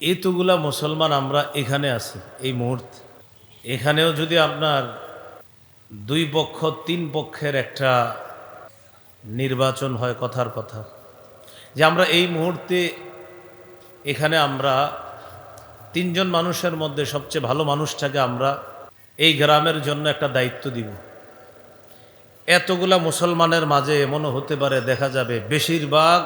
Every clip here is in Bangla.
এতগুলা মুসলমান আমরা এখানে আছি, এই মুহূর্তে। এখানেও যদি আপনার দুই পক্ষ, তিন পক্ষের একটা নির্বাচন হয় কথার কথা, যে আমরা এই মুহূর্তে এখানে আমরা তিনজন মানুষের মধ্যে সবচেয়ে ভালো মানুষটাকে আমরা এই গ্রামের জন্য একটা দায়িত্ব দিব। এতগুলা মুসলমানের মাঝে এমনও হতে পারে, দেখা যাবে বেশিরভাগ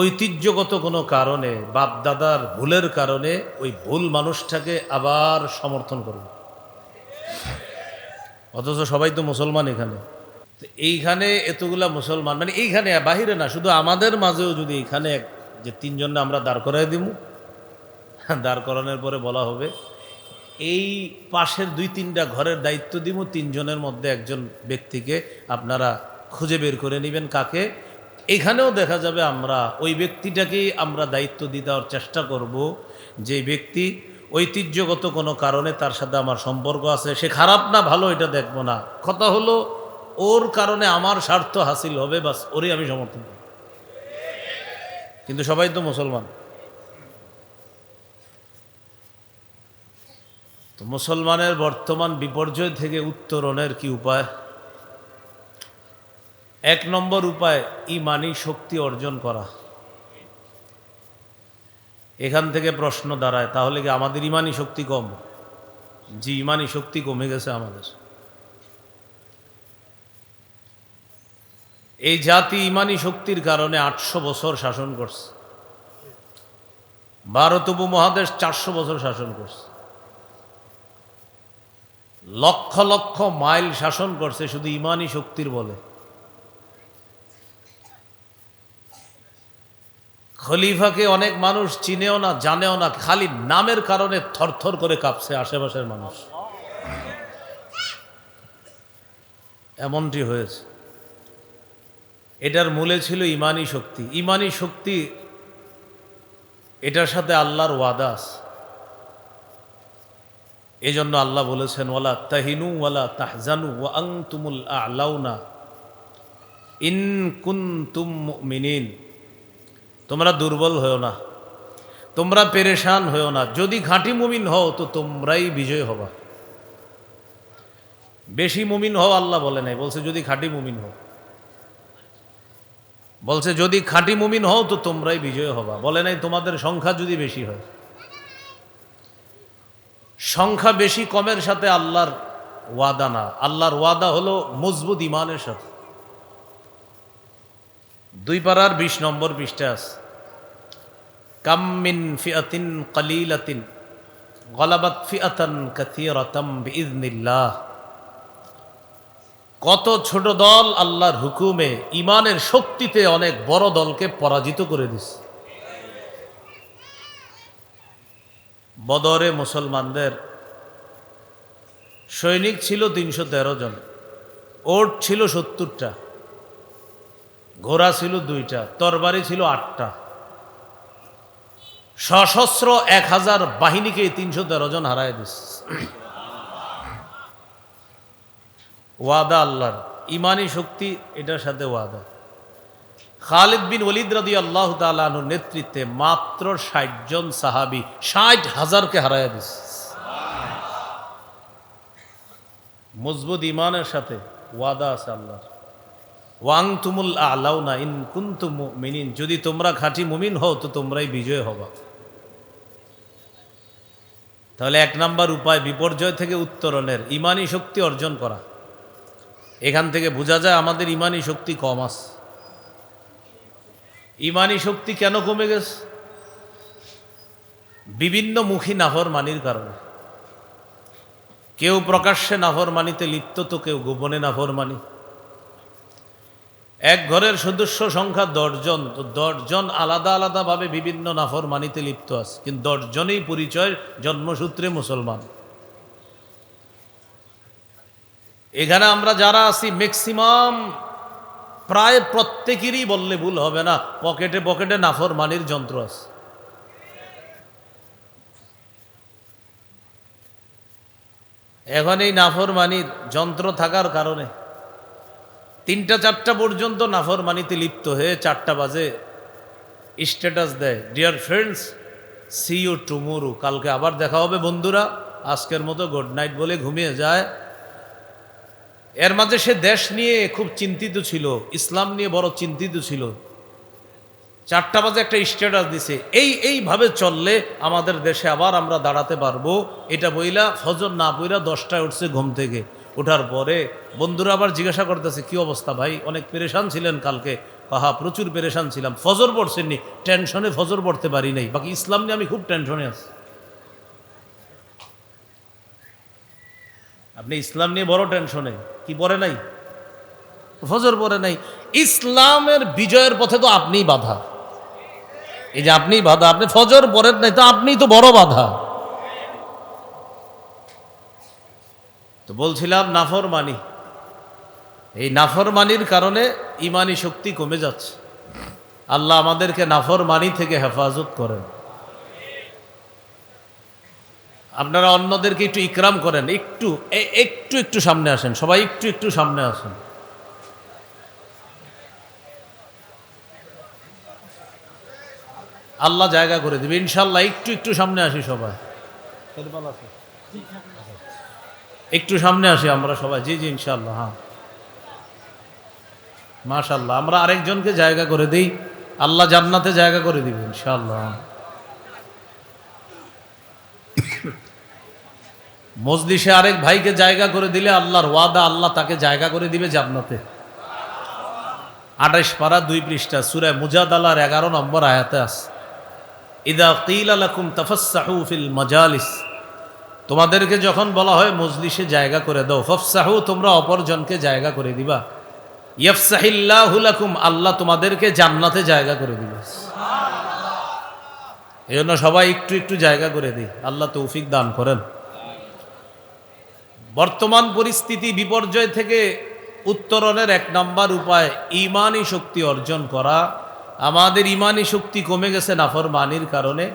ঐতিহ্যগত কোনো কারণে বাপ দাদার ভুলের কারণে ওই ভুল মানুষটাকে আবার সমর্থন করবে। অথচ সবাই তো মুসলমান এখানে। তো এইখানে এতগুলা মুসলমান মানে এইখানে বাহিরে না, শুধু আমাদের মাঝেও যদি এখানে যে তিনজনে আমরা দাঁড় করাই দিব দাঁড় করানোর পরে বলা হবে, এই পাশের দুই তিনটা ঘরের দায়িত্ব দিব তিনজনের মধ্যে একজন ব্যক্তিকে আপনারা খুঁজে বের করে নেবেন কাকে? এখানেও দেখা যাবে আমরা ওই ব্যক্তিটাকেই আমরা দায়িত্ব দিতে দেওয়ার চেষ্টা করব। যে ব্যক্তি ঐতিহ্যগত কোনো কারণে তার সাথে আমার সম্পর্ক আছে, সে খারাপ না, ভালো, এটা দেখব না। কথা হলো, ওর কারণে আমার স্বার্থ হাসিল হবে, বাস ওরই আমি সমর্থন করব। কিন্তু সবাই তো মুসলমান। তো মুসলমানের বর্তমান বিপর্যয় থেকে উত্তরণের কি উপায়? এক নম্বর উপায়, ইমানি শক্তি অর্জন করা। এখান থেকে প্রশ্ন দাঁড়ায়, তাহলে কি আমাদের ইমানি শক্তি কম? জি, ইমানি শক্তি কমে গেছে আমাদের। এই জাতি ইমানি শক্তির কারণে আটশো বছর শাসন করছে। ভারত উপমহাদেশ চারশো বছর শাসন করছে। লক্ষ লক্ষ মাইল শাসন করছে, শুধু ইমানি শক্তির বলে। খলিফাকে অনেক মানুষ চিনেও না, জানেও না, খালি নামের কারণে থরথর করে কাঁপছে আশেপাশের মানুষ। এমনটি হয়েছে। এটার মূলে ছিল ইমানি শক্তি। ইমানি শক্তি, এটার সাথে আল্লাহর ওয়াদাস এই জন্য আল্লাহ বলেছেন, ওয়ালা তাহিনু ওয়ালা তাহজানু ওয়া তুমুল আলাউনা ইন কুন্তুম মুমিনিন। তোমরা দুর্বল হও না, তোমরা পেরেশান হও না। যদি ঘাঁটি মুমিন হও, তো তোমরাই বিজয় হবা। বেশি মুমিন হও আল্লাহ বলে নাই, বলছে যদি খাঁটি মুমিন হও। বলছে যদি খাঁটি মুমিন হও, তো তোমরাই বিজয় হবা। বলে নাই তোমাদের সংখ্যা যদি বেশি হয়। সংখ্যা বেশি কমের সাথে আল্লাহর ওয়াদা না। আল্লাহর ওয়াদা হলো মজবুত ইমানের সাথে। দুই পাড়ার বিশ নম্বর পৃষ্ঠা আছে। কামিন ফিয়াতিন কালিলাতিন, গলাবাত ফিয়াতান কাথিরাতাম বিইজনিল্লাহ কত ছোট দল আল্লাহর হুকুমে ইমানের শক্তিতে অনেক বড় দলকে পরাজিত করে দিছে। বদরে মুসলমানদের, সৈনিক ছিল তিনশো তেরো জন, ওট ছিল সত্তরটা। ঘোড়া ছিল দুইটা, তরবারি ছিল আটটা। সশস্ত্র এক হাজার বাহিনীকে তিনশো তেরো জন হারায় দিস ওয়াদা আল্লাহর। ইমানি শক্তি এটার সাথে ওয়াদা। খালিদ বিন ওলিদ রাদি আল্লাহ তালুর নেতৃত্বে মাত্র ষাট জন সাহাবি ষাট হাজারকে হারায় দিস মজবুত ইমানের সাথে ওয়াদা আছে আল্লাহর। ওয়াং তুমুল আলাউ না ইন কুন্তু মিনিন যদি তোমরা খাঁটি মুমিন হও, তো তোমরাই বিজয় হবা। তাহলে এক নাম্বার উপায়, বিপর্যয় থেকে উত্তরণের, ইমানি শক্তি অর্জন করা। এখান থেকে বোঝা যায় আমাদের ইমানি শক্তি কম আছে ইমানি শক্তি কেন কমে গেছে? বিভিন্ন মুখী নাফর মানির কারণে। কেউ প্রকাশ্যে নাফর মানিতে লিপ্ত, তো কেউ গোপনে নাফর মানি এক ঘরের সদস্য সংখ্যা দশজন, তো দশজন আলাদা আলাদাভাবে বিভিন্ন নাফর মানিতে লিপ্ত আছে। কিন্তু দশজনেই পরিচয় জন্মসূত্রে মুসলমান। এখানে আমরা যারা আছি ম্যাক্সিমাম প্রায় প্রত্যেকেরই বললে ভুল হবে না, পকেটে পকেটে নাফর মানির যন্ত্র আছে। এখন এই নাফর মানির যন্ত্র থাকার কারণে তিনটা চারটা পর্যন্ত নাফর মানিতে লিপ্ত হয়ে চারটা বাজে স্ট্যাটাস দেয় dear friends see you tomorrow কালকে আবার দেখা হবে বন্ধুরা, আজকের মতো গুড নাইট বলে ঘুমিয়ে যায়। এর মাঝে সে দেশ নিয়ে খুব চিন্তিত ছিল, ইসলাম নিয়ে বড় চিন্তিত ছিল। চারটা বাজে একটা স্ট্যাটাস দিছে, এই এইভাবে চললে আমাদের দেশে আবার আমরা দাঁড়াতে পারব। এটা বইলা ফজর না বইলা দশটায় উঠছে ঘুম থেকে। ওঠার পরে বন্ধুরা আবার জিজ্ঞাসা করতেছে, কি অবস্থা ভাই? অনেক পেরেশান ছিলেন কালকে? কাহা প্রচুর পেরেশান ছিলাম। ফজর পড়ছেননি। টেনশনে ফজর পড়তে পারি নাই। বাকি ইসলাম নিয়ে আমি খুব টেনশনে আছি। আপনি ইসলাম নিয়ে বড় টেনশনে? কি পড়ে নাই? ফজর পড়ে নাই। ইসলামের বিজয়ের পথে তো আপনিই বাধা। এই যে আপনি বাধা, আপনি ফজর পড়েন নাই, তো আপনিই তো বড় বাধা। তো বলছিলাম, নাফরমানি। এই নাফরমানির কারণে ইমানি শক্তি কমে যাচ্ছে। আল্লাহ আমাদেরকে নাফরমানি থেকে হেফাজত করেন। আপনারা অন্যদেরকে একটু ইকরাম করেন, একটু একটু একটু সামনে আসেন, সবাই একটু একটু সামনে আসেন। আল্লাহ জায়গা করে দিবে, ইনশাল্লাহ একটু একটু সামনে আসি সবাই। একটু সামনে আসি আমরা সবাই। জি জি ইনশাল্লাহ হ্যাঁ। মাশাল্লাহ আমরা আরেকজনকে জায়গা করে দিই। আল্লাহ জান্নাতে জায়গা করে দিবে ইনশাল্লাহ মজলিসে আরেক ভাইকে জায়গা করে দিলে আল্লাহর ওয়াদা, আল্লাহ তাকে জায়গা করে দিবে জান্নাতে। আঠাইশ পারা, দুই পৃষ্ঠা সুরায় মুজাদালার এগারো নম্বর আয়াতে আস ইদা কিল আলাকুম তাফাসাহু ফিল মাজালিস। তোমাদেরকে যখন বলা হয়, মজলিসে জায়গা করে দাও। ফফসাহু, তোমরা অপরজনকে জায়গা করে দিবা। ইয়ফসাহিল্লাহু লাকুম, আল্লাহ তোমাদেরকে জান্নাতে জায়গা করে দিবে। এই জন্য সবাই একটু একটু জায়গা করে দিই। আল্লাহ তৌফিক দান করেন। বর্তমান পরিস্থিতি বিপর্যয় থেকে উত্তরণের এক নম্বর উপায় ইমানি শক্তি অর্জন করা। আমাদের ইমানি শক্তি কমে গেছে নাফরমানির কারণে।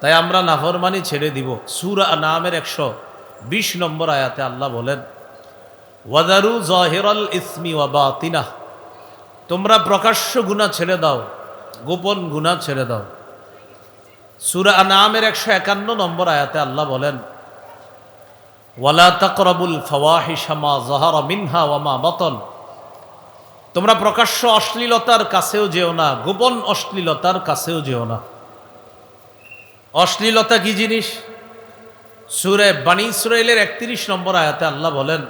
তাই আমরা নাফরমানি ছেড়ে দিব। সুরা নামের একশো বিশ নম্বর আয়াতে আল্লাহ বলেন, ওয়াদারু জহেরল ইসমি ওয়াবাতিনা তোমরা প্রকাশ্য গুণা ছেড়ে দাও, গোপন গুণা ছেড়ে দাও। সুরা নামের একশো একান্ন নম্বর আয়াতে আল্লাহ বলেন, ওয়ালা তকরবুল ফওয়াহিসামা জহর মিনহা ওয়ামা বতন। তোমরা প্রকাশ্য অশ্লীলতার কাছেও যেও না, গোপন অশ্লীলতার কাছেও যেও না। অশ্লীলতা কি জিনিস? সুরে বাণী ইসরায়েলের একত্রিশ নম্বর আয়াতে আল্লাহ বলেন,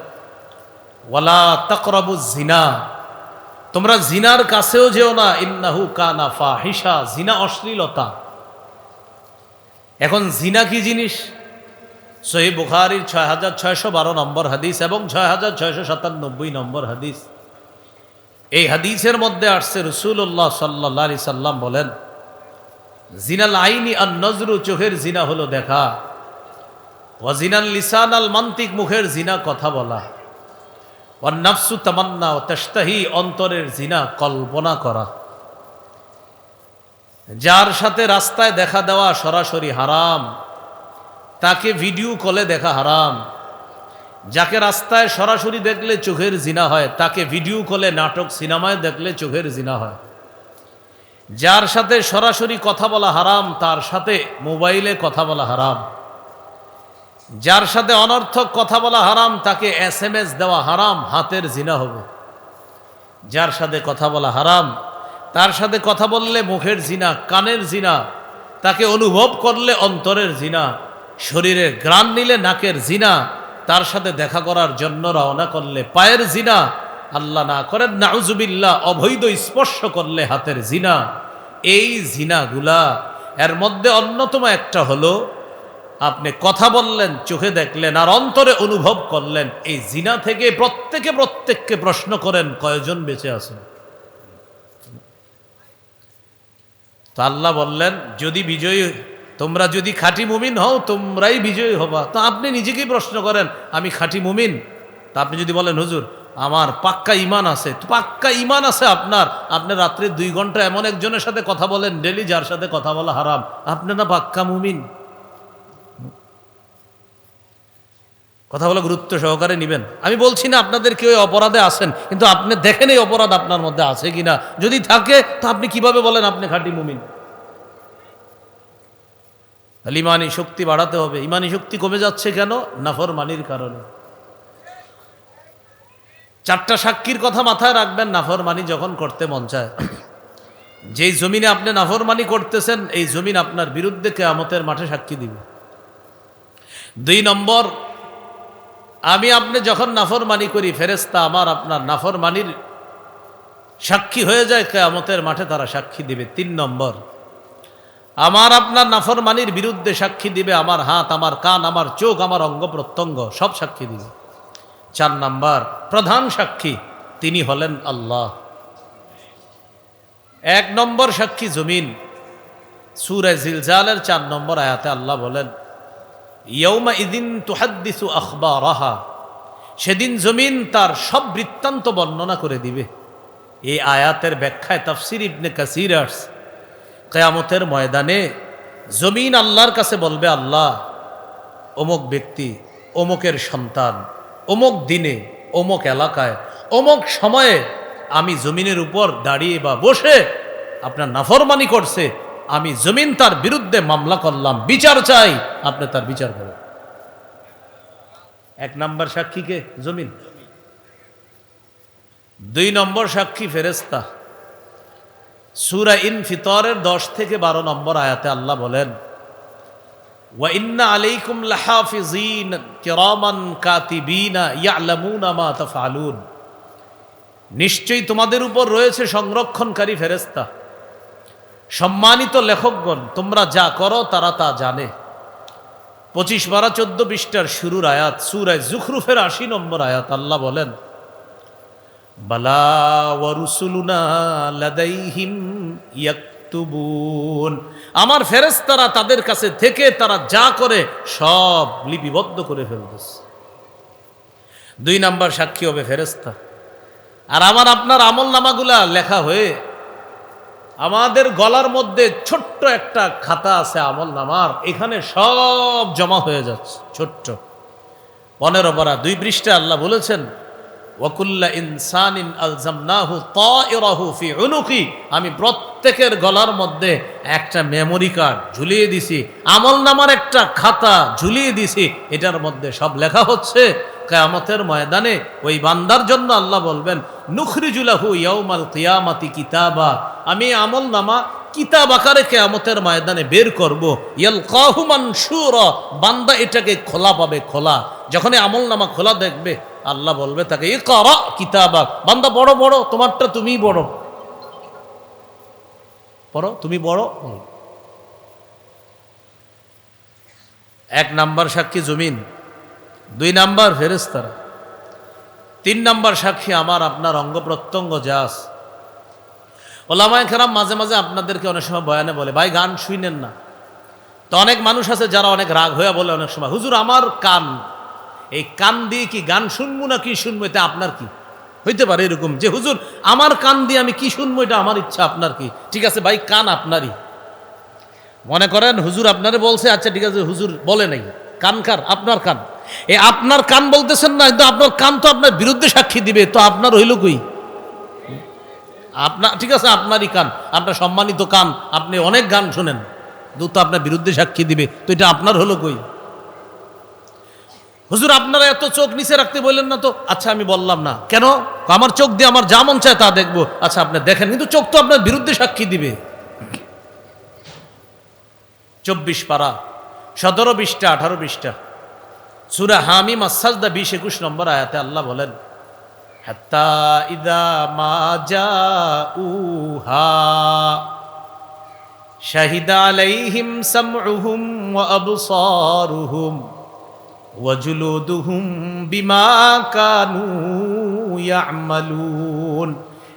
ওয়ালা তকরবু জিনা তোমরা জিনার কাছেও যেও না, ইন্নাহু কানা ফাহিসা জিনা অশ্লীলতা। এখন জিনা কি জিনিস? সহি বুখারির ছয় হাজার ছয়শো বারো নম্বর হাদিস এবং ছয় হাজার ছয়শো সাতানব্বই নম্বর হাদিস। এই হাদিসের মধ্যে আসছে রসুল্লাহ সাল্লাহ আলি সাল্লাম বলেন জিনাল আইনি আর নজরু, চোখের জিনা হলো দেখা। ও জিনাল লিসান আল মান্তিক, মুখের জিনা কথা বলা। ও নাফসু তামান্না, ও তেস্তাহি অন্তরের জিনা কল্পনা করা। যার সাথে রাস্তায় দেখা দেওয়া সরাসরি হারাম, তাকে ভিডিও কলে দেখা হারাম। যাকে রাস্তায় সরাসরি দেখলে চোখের জিনা হয়, তাকে ভিডিও কলে, নাটক, সিনেমায় দেখলে চোখের জিনা হয়। যার সাথে সরাসরি কথা বলা হারাম, তার সাথে মোবাইলে কথা বলা হারাম। যার সাথে অনর্থক কথা বলা হারাম, তাকে এস এম এস দেওয়া হারাম, হাতের জিনা হবে। যার সাথে কথা বলা হারাম, তার সাথে কথা বললে মুখের জিনা, কানের জিনা, তাকে অনুভব করলে অন্তরের জিনা, শরীরে গ্রাণ নিলে নাকের জিনা, তার সাথে দেখা করার জন্য রওনা করলে পায়ের জিনা আল্লাহ না করেন, নাউজুবিল্লাহ, অবৈধ স্পর্শ করলে হাতের জিনা। এই জিনাগুলা, এর মধ্যে অন্যতম একটা হলো, আপনি কথা বললেন, চোখে দেখলেন, আর অন্তরে অনুভব করলেন, এই জিনা থেকে প্রত্যেকে প্রত্যেককে প্রশ্ন করেন, কয়জন বেঁচে আছেন? তো আল্লাহ বললেন, যদি বিজয়ী, তোমরা যদি খাঁটি মুমিন হও, তোমরাই বিজয়ী হবা। তো আপনি নিজেকেই প্রশ্ন করেন, আমি খাঁটি মুমিন? তা আপনি যদি বলেন, হুজুর আমার পাক্কা ইমান আছে, পাক্কা ইমান আছে আপনার। আপনি রাত্রে দুই ঘণ্টা এমন একজনের সাথে কথা বলেন, ডেলি যার সাথে কথা বলা হারাম। আপনি না পাক্কা মুমিন? কথা বলে গুরুত্ব সহকারে নেবেন। আমি বলছি না আপনাদের কেউ অপরাধে আছেন, কিন্তু আপনি দেখেন এই অপরাধ আপনার মধ্যে আছে কিনা। যদি থাকে, তো আপনি কীভাবে বলেন আপনি খাঁটি মুমিন? তাহলে ইমানি শক্তি বাড়াতে হবে। ইমানি শক্তি কমে যাচ্ছে কেন? নাফরমানির কারণে। চারটা সাক্ষীর কথা মাথায় রাখবেন, নাফরমানি যখন করতে মন চায়। যেই জমিনে আপনি নাফরমানি করতেছেন, এই জমিন আপনার বিরুদ্ধে কেয়ামতের মাঠে সাক্ষী দিবে। দুই নম্বর, আমি আপনি যখন নাফরমানি করি ফেরেস্তা আমার আপনার নাফরমানির সাক্ষী হয়ে যায়, কেয়ামতের মাঠে তারা সাক্ষী দিবে। তিন নম্বর, আমার আপনার নাফরমানির বিরুদ্ধে সাক্ষী দিবে, আমার হাত, আমার কান, আমার চোখ, আমার অঙ্গ প্রত্যঙ্গ, সব সাক্ষী দিবে। চার নাম্বার প্রধান সাক্ষী, তিনি হলেন আল্লাহ। এক নম্বর সাক্ষী জমিন, সুরে জিলজালের চার নম্বর আয়াতে আল্লাহ বলেন ইয়ৌমা ইদিন তুহাদ্দিসু আখবা রাহা সেদিন জমিন তার সব বৃত্তান্ত বর্ণনা করে দিবে। এই আয়াতের ব্যাখ্যায় তাফসির ইবনে কাসির আর্স কেয়ামতের ময়দানে জমিন আল্লাহর কাছে বলবে আল্লাহ, অমুক ব্যক্তি অমুকের সন্তান। অমুক দিনে, অমুক এলাকায়, অমুক সময়ে আমি জমিনের উপর দাঁড়িয়ে বা বসে আপনার নাফরমানি করছে, আমি জমিন তার বিরুদ্ধে মামলা করলাম, বিচার চাই, আপনি তার বিচার করেন। এক নাম্বার সাক্ষীকে জমিন। দুই নম্বর সাক্ষী ফেরেস্তা সুরা ইন ফিতরের দশ থেকে বারো নম্বর আয়াতে আল্লাহ বলেন ওয়াইন্না আলাইকুম লাহাফিজিন কাতিবিনা মা নিশ্চয়ই তোমাদের উপর রয়েছে সংরক্ষণকারী ফেরেস্তা সম্মানিত লেখকগণ, তোমরা যা করো তারা তা জানে। পঁচিশ বারা চোদ্দ বিশটার শুরুর আয়াত, সুরায় জুখরুফের আশি নম্বর আয়াত, আল্লাহ বলেন, বালা ওয়ারুসুলুনা ইয়াকতুবুন। আমার ফেরেশতারা তাদের কাছে থেকে তারা যা করে সব লিপিবদ্ধ করে ফেলতেছে। দুই নাম্বার সাক্ষী হবে ফেরেশতা। আর আমার আপনার আমল নামাগুলা লেখা হয়ে আমাদের গলার মধ্যে ছোট্ট একটা খাতা আছে আমল নামার, এখানে সব জমা হয়ে যাচ্ছে, ছোট্ট। পনেরো পারা দুই পৃষ্ঠে আল্লাহ বলেছেন ওয়াকুল্লা ইনসানিন আলজামনাহু তাইরাহু ফি উনুকি। আমি প্রত্যেকের গলার মধ্যে একটা মেমোরি কার্ড ঝুলিয়ে দিছি, আমল নামার একটা খাতা ঝুলিয়ে দিছি, এটার মধ্যে সব লেখা হচ্ছে। কেয়ামতের ময়দানে ওই বান্দার জন্য আল্লাহ বলবেন নুখরিজুলাহু ইয়াউমাল কিয়ামাতি কিতাবা। আমি আমল নামা কিতাব আকারে কেয়ামতের ময়দানে বের করব। ইয়াল কাহুমান সুর বান্দা এটাকে খোলা পাবে খোলা। যখন আমল নামা খোলা দেখবে আল্লাহ বলবে তাকে এ করা কিতাবা, বান্দা বড় বড়, তোমারটা তুমি বড়। পড়ো, তুমি বড় এক নাম্বার সাক্ষী জমিন, দুই নাম্বার ফেরেস্তারা তিন নাম্বার সাক্ষী আমার, আপনার অঙ্গ প্রত্যঙ্গ যাস ওলামায় খেরাম মাঝে মাঝে আপনাদেরকে অনেক সময় বয়ানে বলে, ভাই, গান শুনেন না। তো অনেক মানুষ আছে যারা অনেক রাগ হয়ে বলে অনেক সময়, হুজুর, আমার কান এই কান দিয়ে কি গান শুনব না কি শুনব, এটা আপনার কি? হইতে পারে এরকম যে, হুজুর, আমার কান দিয়ে আমি কি শুনব, এটা আমার ইচ্ছা, আপনার কি? ঠিক আছে ভাই, কান আপনারই। মনে করেন, হুজুর আপনারে বলছে আচ্ছা ঠিক আছে, হুজুর বলে নাই। কান কার? আপনার কান। এ আপনার কান বলতেছেন না, কিন্তু আপনার কান তো আপনার বিরুদ্ধে সাক্ষী দিবে, তো আপনার হইল কই? আপনার ঠিক আছে, আপনারই কান, আপনার সম্মানিত কান, আপনি অনেক গান শোনেন দু তো আপনার বিরুদ্ধে সাক্ষী দিবে, তো এটা আপনার হলো কই? হুজুর, আপনারা এত চোখ নিচে রাখতে বললেন না তো? আচ্ছা আমি বললাম না। কেন? আমার চোখ দিয়ে আমার যা মন চায় তা দেখব। আচ্ছা আপনি দেখেন, কিন্তু চোখ তো আপনার বিরুদ্ধে সাক্ষী দিবে। চব্বিশ পারা, সতেরো বিশটা, আঠারো বিশটা। সুরা হামি মাসাজদা বিশ একুশ নম্বর আয়াতে আল্লাহ বলেন ইদা মা যা উহা শাহিদ ওয়াজুলুদুহুম বিমা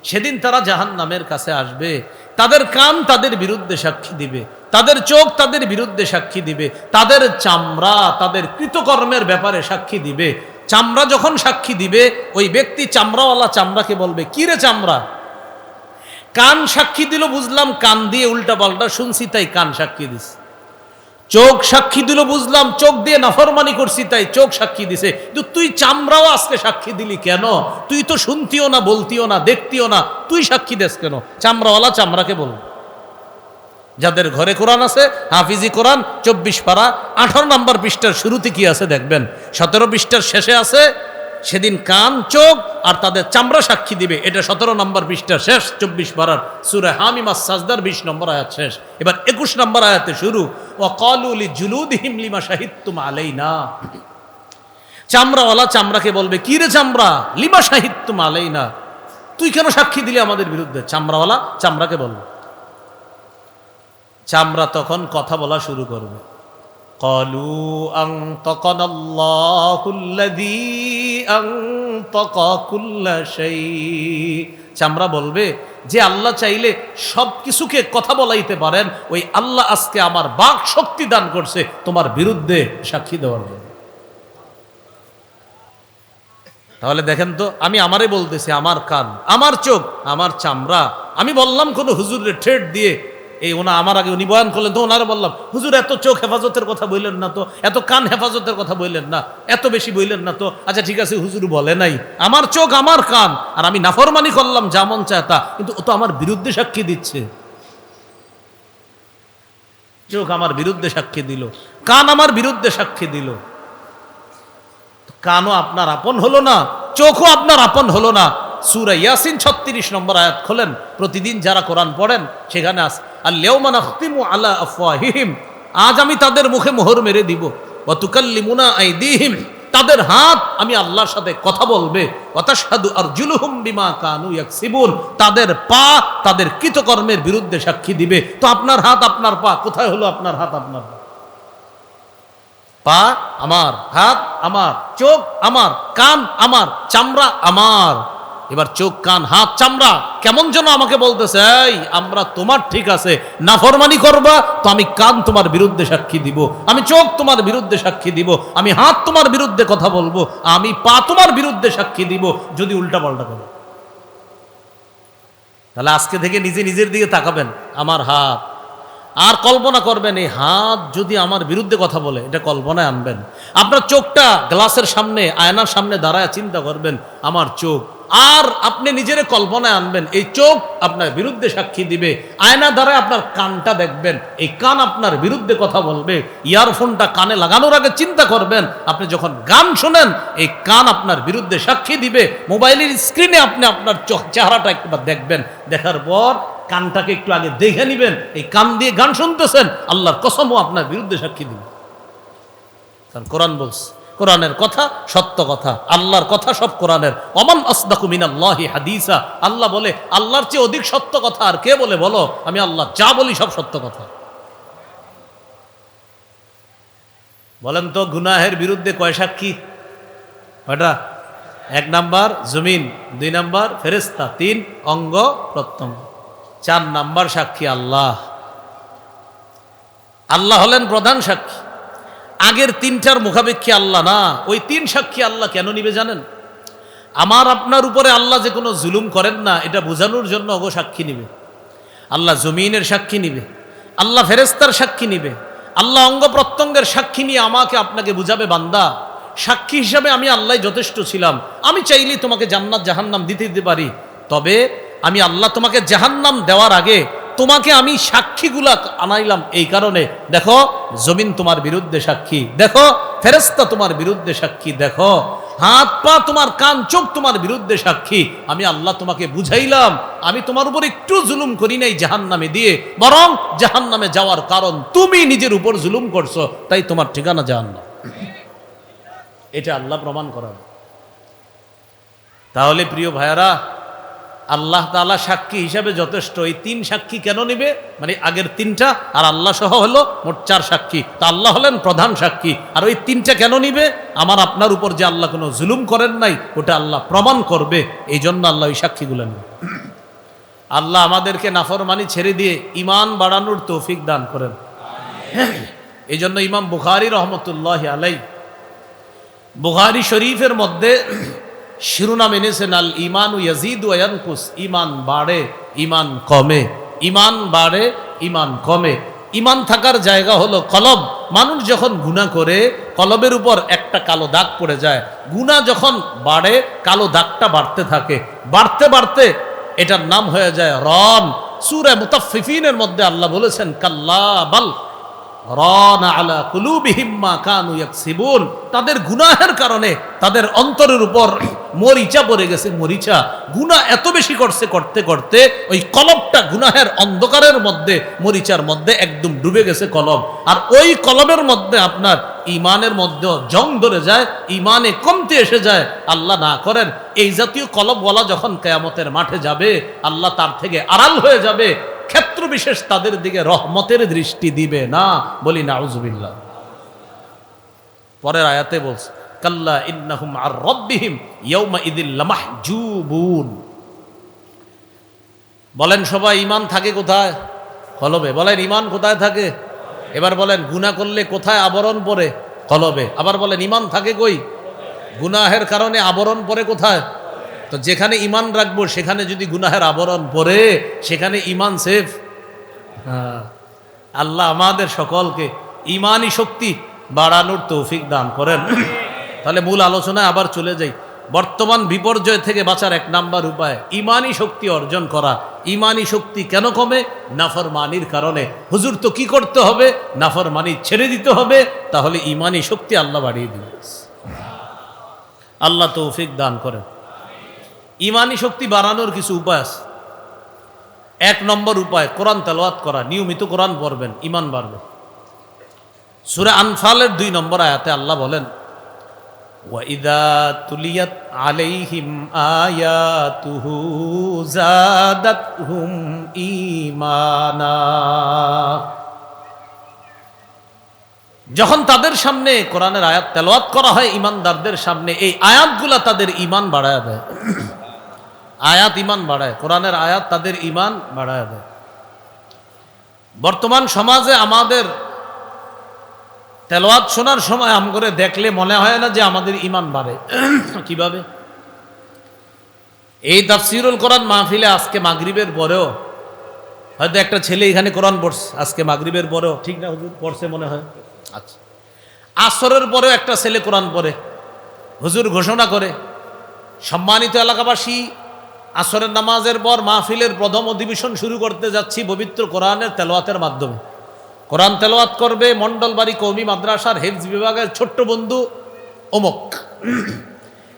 সেদিন তারা জাহান নামের কাছে আসবে, তাদের কান তাদের বিরুদ্ধে সাক্ষী দিবে, তাদের চোখ তাদের বিরুদ্ধে সাক্ষী দিবে, তাদের চামড়া তাদের কৃতকর্মের ব্যাপারে সাক্ষী দিবে। চামড়া যখন সাক্ষী দিবে, ওই ব্যক্তি চামড়াওয়ালা চামড়াকে বলবে, কি রে চামড়া? কান সাক্ষী দিল, বুঝলাম, কান দিয়ে উল্টা পাল্টা শুনছি, তাই কান সাক্ষী দিস চোখ সাক্ষী দিল, বুঝলাম চোখ দিয়ে নাফরমানি করছি, তাই চোখ সাক্ষী দিছে। তুই চামড়াও আজকে সাক্ষী দিলি কেন? তুই তো শুনতিও না, বলতিও না, দেখতিও না। তুই সাক্ষী দেশ কেন? চামড়াওয়ালা চামড়াকে বল। যাদের ঘরে কোরআন আছে, হাফিজি কোরআন, চব্বিশ পারা, আঠারো নম্বর পৃষ্ঠার শুরুতে কি আছে দেখবেন? সতেরো পৃষ্ঠার শেষে আছে সেদিন কান, চোখ আর তাদের চামড়া সাক্ষী দিবে। এটা সতেরো নম্বর পৃষ্ঠার শেষ, চব্বিশ পারার সুরে হামিমা সাজদার বিশ নম্বর আয়াত শেষ। এবার একুশ নম্বর আয়াতে শুরু ও কলুলি জুলুদ হিমলিমা সাহিত্যুম আলাই না চামড়াওয়ালা চামড়াকে বলবে, কি রে চামড়া? লিমা সাহিত্যুম আলাই না তুই কেন সাক্ষী দিলি আমাদের বিরুদ্ধে? চামড়াওয়ালা চামড়াকে বলবে। চামড়া তখন কথা বলা শুরু করবে। কলু আং তকন আং তক চামড়া বলবে, যে আল্লাহ চাইলে সব কিছুকে কথা বলাইতে পারেন, ওই আল্লাহ আজকে আমার বাক শক্তি দান করছে, তোমার বিরুদ্ধে সাক্ষী দেওয়ার জন্য। তাহলে দেখেন তো, আমি আমারে বলতেছি, আমার কান, আমার চোখ, আমার চামড়া, আমি বললাম কোনো হুজুরের ট্রেড দিয়ে এই ওনা আমার আগে উনি বয়ান করলেন তো ওনারা বললাম, হুজুর, এত চোখ হেফাজতের কথা বললেন না তো, এত কান হেফাজতের কথা বললেন না, এত বেশি বললেন না তো আচ্ছা ঠিক আছে, হুজুর বলে নাই, আমার চোখ আমার কান, আর আমি নাফরমানি করলাম যেমন চায় তা, কিন্তু ও তো আমার বিরুদ্ধে সাক্ষী দিচ্ছে। চোখ আমার বিরুদ্ধে সাক্ষী দিল, কান আমার বিরুদ্ধে সাক্ষী দিল। কানও আপনার আপন হলো না, চোখও আপনার আপন হলো না সুরা ইয়াসিন ছত্রিশ নম্বর আয়াত খোলেন, প্রতিদিন যারা কোরআন পড়েন, সেখানে আস আল্লেওমান আখতিমু আলা আফওয়াহিহিম, আজ আমি তাদের মুখে মোহর মেরে দিব। ওয়াতুকাল্লিমুনা আইদিহিম, তাদের হাত আমি আল্লাহর সাথে কথা বলবে। অতাসাদু আর জুলুহুম বিমা কানু ইয়াকসিবুন, তাদের পা তাদের কৃতকর্মের বিরুদ্ধে সাক্ষী দিবে। তো আপনার হাত আপনার পা, কোথায় হলো আপনার হাত আপনার পা আমার, হাত আমার, চোখ আমার, কান আমার, চামড়া আমার। এবার চোখ, কান, হাত, চামড়া কেমন যেন আমাকে বলতেছে, এই, আমরা তোমার ঠিক আছে, নাফরমানি করবা, তো আমি কান তোমার বিরুদ্ধে সাক্ষী দিব, আমি চোখ তোমার বিরুদ্ধে সাক্ষী দিব, আমি হাত তোমার বিরুদ্ধে কথা বলব, আমি পা তোমার বিরুদ্ধে সাক্ষী দিব, যদি উল্টা পাল্টা করো তাহলে আজকে থেকে নিজে নিজের দিকে তাকাবেন, আমার হাত। আর কল্পনা করবেন, এই হাত যদি আমার বিরুদ্ধে কথা বলে, এটা কল্পনায় আনবেন। আপনার চোখটা গ্লাসের সামনে, আয়নার সামনে দাঁড়ায় চিন্তা করবেন, আমার চোখ আর আপনি নিজের কল্পনায় আনবেন, এই চোখ আপনার বিরুদ্ধে সাক্ষী দিবে আয়না দ্বারা আপনার কানটা দেখবেন, এই কান আপনার বিরুদ্ধে কথা বলবে, ইয়ারফোনটা কানে লাগানোর আগে চিন্তা করবেন, আপনি যখন গান শোনেন, এই কান আপনার বিরুদ্ধে সাক্ষী দিবে, মোবাইলের স্ক্রিনে আপনি আপনার চোখ চেহারাটা একবার দেখবেন, দেখার পর কানটাকে একটু আগে দেখে নিবেন, এই কান দিয়ে গান শুনতেছেন, আল্লাহর কসমও আপনার বিরুদ্ধে সাক্ষী দিবে। কারণ কোরআন বলছে কোরআনের কথা সত্য কথা, আল্লাহর কথা সব কোরআনের। অমান আসদাকু মিনাল্লাহি হাদিসা, আল্লাহ বলে, আল্লাহর চেয়ে অধিক সত্য কথা আর কে বলে বলো? আমি আল্লাহ যা বলি সব সত্য কথা। বলেন তো, গুনাহের বিরুদ্ধে কয় সাক্ষী? কয়টা? এক নাম্বার জমিন, দুই নাম্বার ফেরেস্তা তিন অঙ্গ প্রত্যঙ্গ। চার নাম্বার সাক্ষী আল্লাহ। আল্লাহ হলেন প্রধান সাক্ষী। আগের তিনটার মুখাপেক্ষী আল্লাহ না। ওই তিন সাক্ষী আল্লাহ কেন নিবে জানেন? আমার আপনার উপরে আল্লাহ যে কোনো জুলুম করেন না, এটা বোঝানোর জন্য অগো সাক্ষী নিবে। আল্লাহ জমিনের সাক্ষী নিবে। আল্লাহ ফেরেস্তার সাক্ষী নিবে। আল্লাহ অঙ্গ প্রত্যঙ্গের সাক্ষী নিয়ে আমাকে আপনাকে বুঝাবে বান্দা। সাক্ষী হিসাবে আমি আল্লাহ যথেষ্ট ছিলাম। আমি চাইলে তোমাকে জান্নাত জাহান্নাম দিতে দিতে পারি। তবে আমি আল্লাহ তোমাকে জাহান্নাম দেওয়ার আগে তোমাকে আমি সাক্ষীগুলা আনাইলাম এই কারণে। দেখো, জমিন তোমার বিরুদ্ধে সাক্ষী। দেখো ফেরেস্তা তোমার বিরুদ্ধে সাক্ষী। দেখো, হাত পা তোমার কান চোখ তোমার বিরুদ্ধে সাক্ষী। আমি আল্লাহ তোমাকে বুঝাইলাম। আমি তোমার উপর একটু জুলুম করি নাই জাহান নামে দিয়ে। বরং জাহান নামে যাওয়ার কারণ তুমি নিজের উপর জুলুম করছ, তাই তোমার ঠিকানা জাহান্নাম। এটা আল্লাহ প্রমাণ করাবে তাহলে প্রিয় ভাইয়ারা আল্লাহ তালা সাক্ষী হিসাবে যথেষ্ট। এই তিন সাক্ষী কেন নিবে? মানে আগের তিনটা আর আল্লাহ সহ হলো মোট চার সাক্ষী। তা আল্লাহ হলেন প্রধান সাক্ষী। আর ওই তিনটা কেন নিবে? আমার আপনার উপর যে আল্লাহ কোনো জুলুম করেন নাই, ওটা আল্লাহ প্রমাণ করবে। এই জন্য আল্লাহ ওই সাক্ষীগুলো নেবে আল্লাহ আমাদেরকে নাফরমানি ছেড়ে দিয়ে ইমান বাড়ানোর তৌফিক দান করেন। এই জন্য ইমাম বুখারি রহমতুল্লাহ আলাই বুখারি শরীফের মধ্যে শিরোনাম এনেছেন আল ইমান ইয়াজিদ ওয়ানকুস ইমান বাড়ে ইমান কমে। ইমান বাড়ে ইমান কমে। ইমান থাকার জায়গা হলো কলব। মানুষ যখন গুণা করে, কলবের উপর একটা কালো দাগ পড়ে যায়। গুণা যখন বাড়ে, কালো দাগটা বাড়তে থাকে। বাড়তে বাড়তে এটার নাম হয়ে যায় রম। সুরে মুতাফিফিনের মধ্যে আল্লাহ বলেছেন, কাল্লা বাল তাদের গুনাহের কারণে তাদের অন্তরের উপর মরিচা পড়ে গেছে, মরিচা। গুনাহ এত বেশি করছে, করতে করতে ওই কলবটা গুনাহের অন্ধকারের মধ্যে, মরিচার মধ্যে একদম ডুবে গেছে কলব আর ওই কলবের মধ্যে আপনার ইমানের মধ্যে জং ধরে যায় ইমানে কমতে এসে যায়। আল্লাহ না করেন, এই জাতীয় কলবওয়ালা যখন কেয়ামতের মাঠে যাবে, আল্লাহ তার থেকে আড়াল হয়ে যাবে। ক্ষেত্র বিশেষ তাদের দিকে রহমতের দৃষ্টি দিবে না বলি নাউজুবিল্লাহ। পরের আয়াতে বলছে, কাল্লা ইন্নাহুম আর রব্বিহিম ইয়াউমা ইদিল লামাহজুবুন। বলেন, সবাই ইমান থাকে কোথায়? কলবে। বলেন ইমান কোথায় থাকে? এবার বলেন, গুনাহ করলে কোথায় আবরণ পরে কলবে। আবার বলেন ইমান থাকে কই? গুনাহের কারণে আবরণ পরে কোথায়? তো যেখানে ইমান রাখব, সেখানে যদি গুনাহের আবরণ পরে সেখানে ইমান সেফ হ্যাঁ। আল্লাহ আমাদের সকলকে ইমানই শক্তি বাড়ানোর তৌফিক দান করেন। তাহলে মূল আলোচনায় আবার চলে যাই। বর্তমান বিপর্যয় থেকে বাঁচার এক নাম্বার উপায় ইমানই শক্তি অর্জন করা। ইমানই শক্তি কেন কমে? নাফরমানির কারণে। হুজুর, তো কি করতে হবে? নাফরমানি ছেড়ে দিতে হবে, তাহলে ইমানই শক্তি আল্লাহ বাড়িয়ে দিবে। আল্লাহ তৌফিক দান করেন। ইমানি শক্তি বাড়ানোর কিছু উপায় আছে। এক নম্বর উপায়, কোরআন তেলাওয়াত করা। নিয়মিত কোরআন পড়বেন ইমান বাড়বে। সুরে আনফালের দুই নম্বর আয়াতে আল্লাহ বলেন ওয়াইদা তুলিয়াত আলাইহিম আয়াতুহু জাদাতহুম ঈমানা। যখন তাদের সামনে কোরআনের আয়াত তেলাওয়াত করা হয় ইমানদারদের সামনে এই আয়াতগুলা তাদের ইমান বাড়ায় দেয়। আয়াত ইমান বাড়ায়, কোরআনের আয়াত তাদের ইমান বাড়ায় দেয়। বর্তমান সমাজে আমাদের তেলোয়াত শোনার সময় আম করে দেখলে মনে হয় না যে আমাদের ইমান বাড়ে। কীভাবে? এই তাফসিরুল কোরআন মাহফিলে আজকে মাগরিবের পরেও, হয়তো একটা ছেলে এখানে কোরআন পড়ছে, আজকে মাগরিবের পরেও, ঠিক না হুজুর? পড়ছে মনে হয়। আচ্ছা। আসরের পরেও একটা ছেলে কোরআন পড়ে, হুজুর ঘোষণা করে, সম্মানিত এলাকাবাসী আসরের নামাজের পর মাহফিলের প্রথম অধিবেশন শুরু করতে যাচ্ছি পবিত্র কোরআনের তেলোয়াতের মাধ্যমে। কোরআন তেলোয়াত করবে মণ্ডলবাড়ি কৌমি মাদ্রাসার হেফজ বিভাগের ছোট্ট বন্ধু অমুক।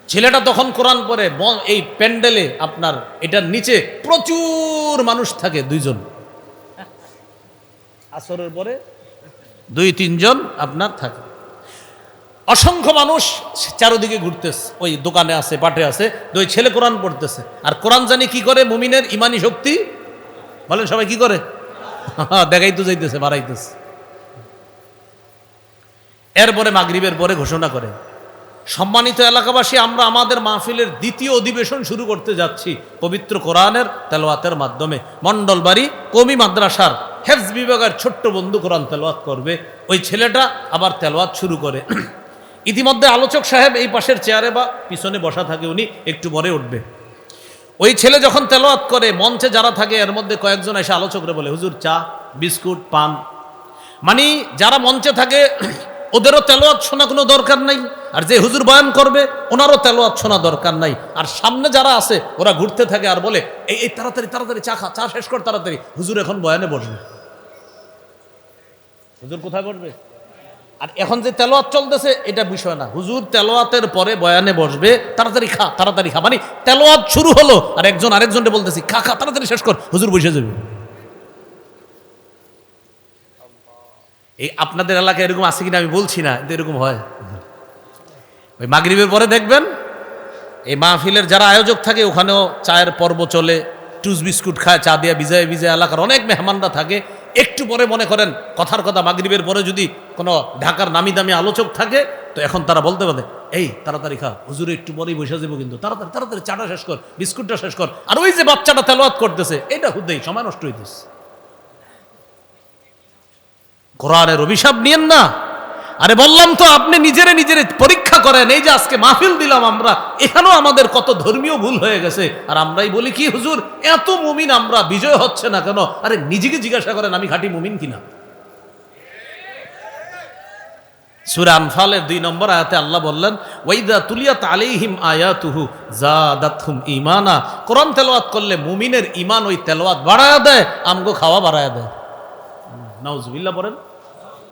ছেলেটা তখন কোরআন পরে এই প্যান্ডেলে আপনার এটার নিচে প্রচুর মানুষ থাকে দুইজন। আসরের পরে? দুই তিনজন আপনার থাকে। অসংখ্য মানুষ চারোদিকে ঘুরতেছে। ওই দোকানে আছে, পাটে আছে ওই ছেলে কোরআন পড়তেছে। আর কোরআন জানি কি করে? মুমিনের ইমানি শক্তি? বলেন সবাই কি করে? দেখাই তো যাইতেছে, বাড়াইতেছে। এরপরে মাগরিবের পরে ঘোষণা করে। সম্মানিত এলাকাবাসী, আমরা আমাদের মাহফিলের দ্বিতীয় অধিবেশন শুরু করতে যাচ্ছি পবিত্র কোরআনের তেলোয়াতের মাধ্যমে। মণ্ডলবাড়ি কমি মাদ্রাসার হেফজ বিভাগের ছোট্ট বন্ধু কোরআন তেলোয়াত করবে। ওই ছেলেটা আবার তেলোয়াত শুরু করে। ইতিমধ্যে আলোচক সাহেব এই পাশের চেয়ারে বা পিছনে বসা থাকে উনি, একটু পরে উঠবে। ওই ছেলে যখন তেলোয়াত করে, মঞ্চে যারা থাকে, এর মধ্যে কয়েকজন এসে আলোচকরা বলে, হুজুর, চা, বিস্কুট, পান। মানে যারা মঞ্চে থাকে, ওদেরও তেলোয়াত শোনা কোনো দরকার নাই। আর যে হুজুর বয়ান করবে, ওনারও তেলোয়াত শোনা দরকার নাই। আর সামনে যারা আছে, ওরা ঘুরতে থাকে আর বলে, এই এই, তাড়াতাড়ি তাড়াতাড়ি, চা খা, চা শেষ কর তাড়াতাড়ি। হুজুর এখন বয়ানে বসবে। হুজুর কোথায় বসবে? আর এখন যে তেলোয়াত চলতেছে, এটা বিষয় না। হুজুর তেলোয়াতের পরে বয়ানে বসবে, তাড়াতাড়ি খা তাড়াতাড়ি খা। মানে তেলোয়াত শুরু হলো, আর একজন আরেকজনকে বলতেছি, খা খা, তাড়াতাড়ি শেষ কর। হুজুর বসে যাবে। এই আপনাদের এলাকায় এরকম আছে কিনা আমি বলছি না, কিন্তু এরকম হয়। ওই মাগরিবের পরে দেখবেন, এই মাহফিলের যারা আয়োজক থাকে, ওখানেও চায়ের পর্ব চলে, টুস বিস্কুট খায়, চা দিয়া বিজয় বিজয় এলাকার অনেক মেহমানরা থাকে। একটু পরে মনে করেন, কথার কথা মাগরীবের পরে যদি কোনো ঢাকার নামি দামি আলোচক থাকে, তো এখন তারা বলতে পারে, এই, তাড়াতাড়ি খা, হুজুরে একটু পরেই বসে যাব কিন্তু, তাড়াতাড়ি তাড়াতাড়ি চাটা শেষ কর, বিস্কুটটা শেষ কর। আর ওই যে বাচ্চাটা তেলোয়াত করতেছে, এটা হুদ্দেই সময় নষ্ট হইতেছে। কোরআনের অভিশাপ নিয়েন না আরে বললাম তো, আপনি নিজেরে নিজেরে পরীক্ষা করেন, এই যে আজকে মাহফিল দিলাম আমরা, এখানেও আমাদের কত ধর্মীয় ভুল হয়ে গেছে। আর আমরাই বলি কি, হুজুর, এত মুমিন আমরা, বিজয় হচ্ছে না কেন? আরে নিজেকে জিজ্ঞাসা করেন, আমি খাঁটি মুমিন কিনা? সুরা আনফালের দুই নম্বর আয়াতে আল্লাহ বললেন, ওয়াইদা তুলিয়াত আলাইহিম আয়াতুহু জাদাতহুম ঈমানা। কোরআন তেলাওয়াত করলে মুমিনের ঈমান ওই তেলাওয়াত বাড়ায়া দেয়, আমগো খাওয়া বাড়ায়া দেয়। নাউজুবিল্লাহ বলেন